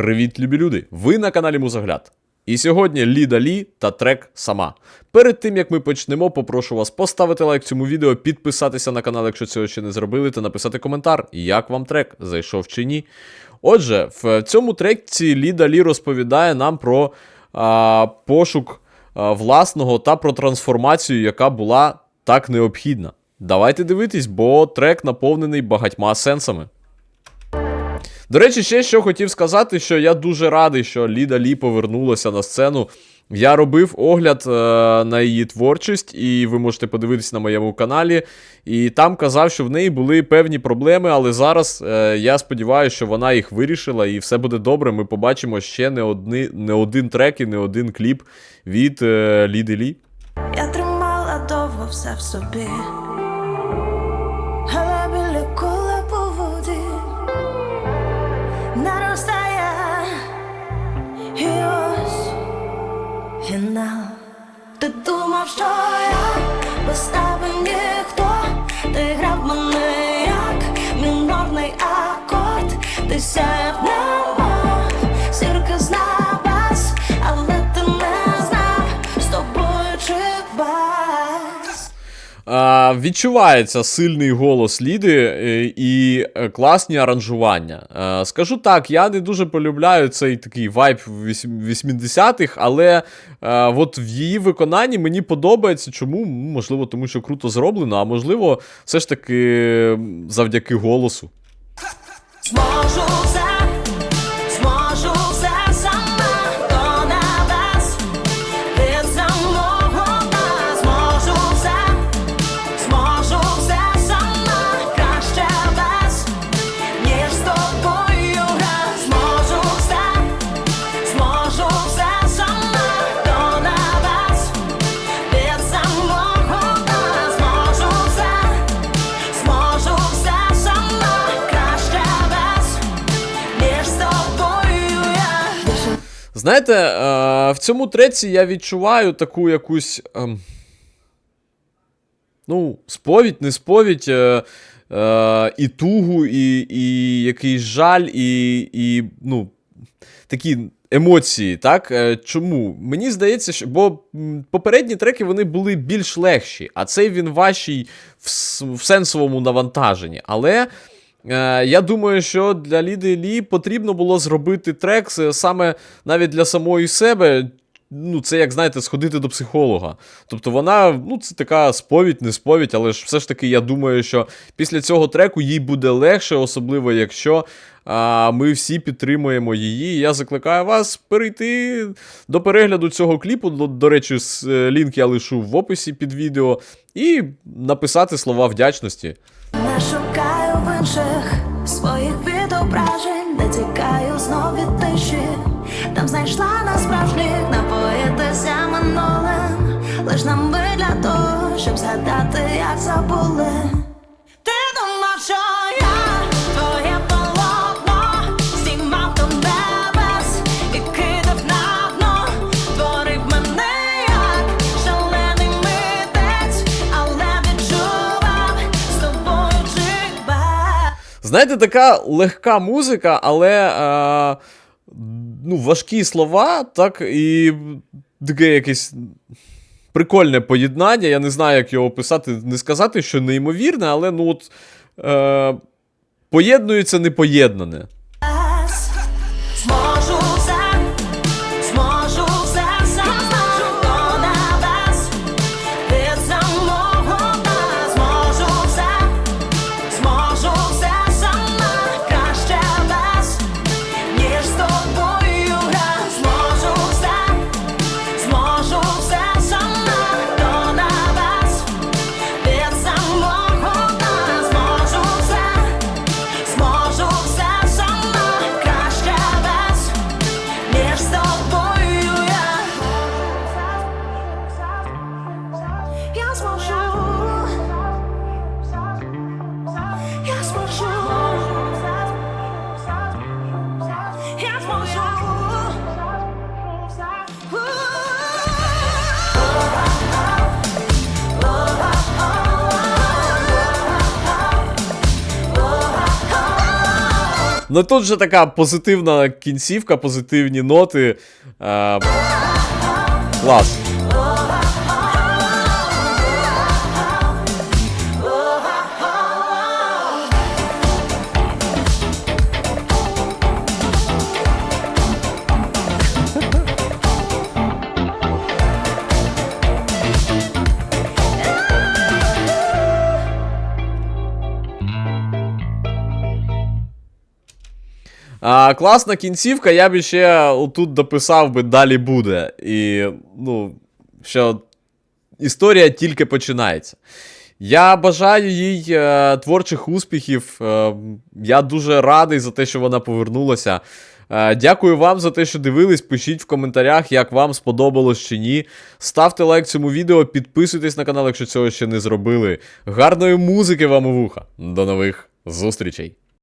Привіт, любі люди! Ви на каналі Музогляд. І сьогодні Ліда Лі та трек сама. Перед тим як ми почнемо, попрошу вас поставити лайк цьому відео, підписатися на канал, якщо цього ще не зробили, та написати коментар, як вам трек зайшов чи ні. Отже, в цьому треці Ліда Лі розповідає нам про а, пошук а, власного та про трансформацію, яка була так необхідна. Давайте дивитись, бо трек наповнений багатьма сенсами. До речі, ще що хотів сказати, що я дуже радий, що Ліда Лі повернулася на сцену. Я робив огляд е, на її творчість, і ви можете подивитися на моєму каналі. І там казав, що в неї були певні проблеми, але зараз е, я сподіваюся, що вона їх вирішила і все буде добре. Ми побачимо ще не, одни, не один трек і не один кліп від е, Ліди Лі. Я тримала довго все в собі. Відчувається сильний голос Ліди е, і е, класні аранжування. Скажу так, я не дуже полюбляю цей такий вайб 80-х, але от в її виконанні мені подобається. Чому? Можливо, тому що круто зроблено, а можливо, все ж таки завдяки голосу. Зможу Знаєте, е, в цьому треці я відчуваю таку якусь. ем, ну, сповідь, не сповідь, е, е, і тугу, і, і якийсь жаль, і, і ну, такі емоції, так? Чому? Мені здається, що. Бо попередні треки вони були більш легші, а цей він важчий в, в сенсовому навантаженні. Але. Е, я думаю, що для Ліди Лі потрібно було зробити трек саме навіть для самої себе. Ну, це як знаєте, сходити до психолога. Тобто вона, ну, це така сповідь, не сповідь, але ж все ж таки, я думаю, що після цього треку їй буде легше, особливо якщо а, ми всі підтримуємо її. Я закликаю вас перейти до перегляду цього кліпу. До, до речі, е, лінк я лишу в описі під відео, і написати слова вдячності. Не шукаю в інших своїх відображень, де тікаю знов від тиші. Там знайшла на справжніх напоїтися минулим. Лиш нам би для того, щоб згадати, як забули. Ти думав, що твоє полотно знімав небес і на дно, творив мене як шалений митець, але відчував з тобою без. Знаєте, така легка музика, але е, ну, важкі слова, так, і таке якесь прикольне поєднання. Я не знаю, як його описати, не сказати, що неймовірне, але ну от е, поєднується непоєднане. Ну тут же така позитивна кінцівка, позитивні ноти. Е, А, класна кінцівка, я б ще отут дописав би далі буде. І, ну, що історія тільки починається. Я бажаю їй е, творчих успіхів. Е, я дуже радий за те, що вона повернулася. Е, дякую вам за те, що дивились. Пишіть в коментарях, як вам сподобалось чи ні. Ставте лайк цьому відео, підписуйтесь на канал, якщо цього ще не зробили. Гарної музики вам у вуха. До нових зустрічей!